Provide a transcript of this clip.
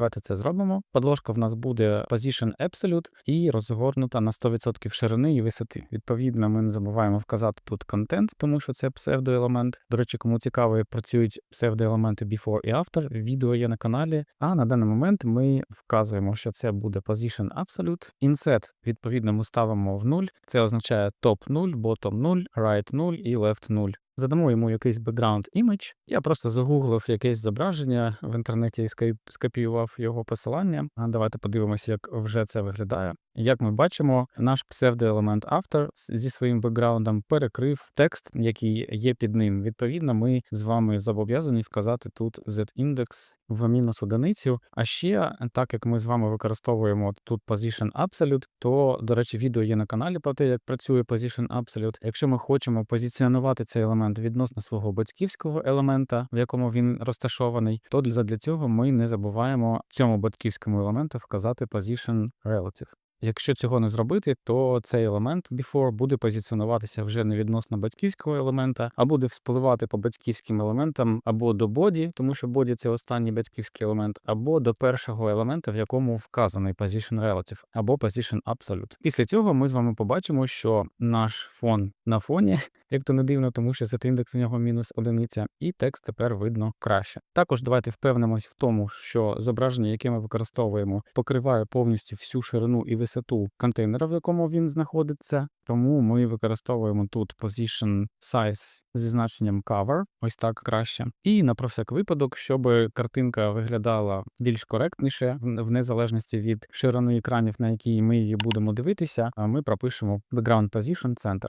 Давайте це зробимо. Подложка в нас буде Position Absolute і розгорнута на 100% ширини і висоти. Відповідно, ми не забуваємо вказати тут контент, тому що це псевдоелемент. До речі, кому цікаво, працюють псевдоелементи before і after, відео є на каналі. А на даний момент ми вказуємо, що це буде Position Absolute. Inset, відповідно, ми ставимо в 0. Це означає top 0, bottom 0, right 0 і left 0. Задамо йому якийсь image. Я просто загуглив якесь зображення в інтернеті і скопіював його посилання. Давайте подивимося, як вже це виглядає. Як ми бачимо, наш псевдоелемент автор зі своїм бекграундом перекрив текст, який є під ним. Відповідно, ми з вами зобов'язані вказати тут z-index в мінус одиницю. А ще, так як ми з вами використовуємо тут position absolute, то, до речі, відео є на каналі про те, як працює position absolute. Якщо ми хочемо позиціонувати цей елемент відносно свого батьківського елемента, в якому він розташований, то для цього ми не забуваємо цьому батьківському елементу вказати position relative. Якщо цього не зробити, то цей елемент before буде позиціонуватися вже не відносно батьківського елемента, а буде вспливати по батьківським елементам або до боді, тому що боді це останній батьківський елемент, або до першого елемента, в якому вказаний position relative, або position absolute. Після цього ми з вами побачимо, що наш фон на фоні, як то не дивно, тому що z-індекс у нього мінус одиниця, і текст тепер видно краще. Також давайте впевнимось в тому, що зображення, яке ми використовуємо, покриває повністю всю ширину і висоту контейнера, в якому він знаходиться. Тому ми використовуємо тут position size зі значенням cover, ось так краще. І на про всяк випадок, щоб картинка виглядала більш коректніше, в незалежності від ширини екранів, на якій ми її будемо дивитися, ми пропишемо background position center.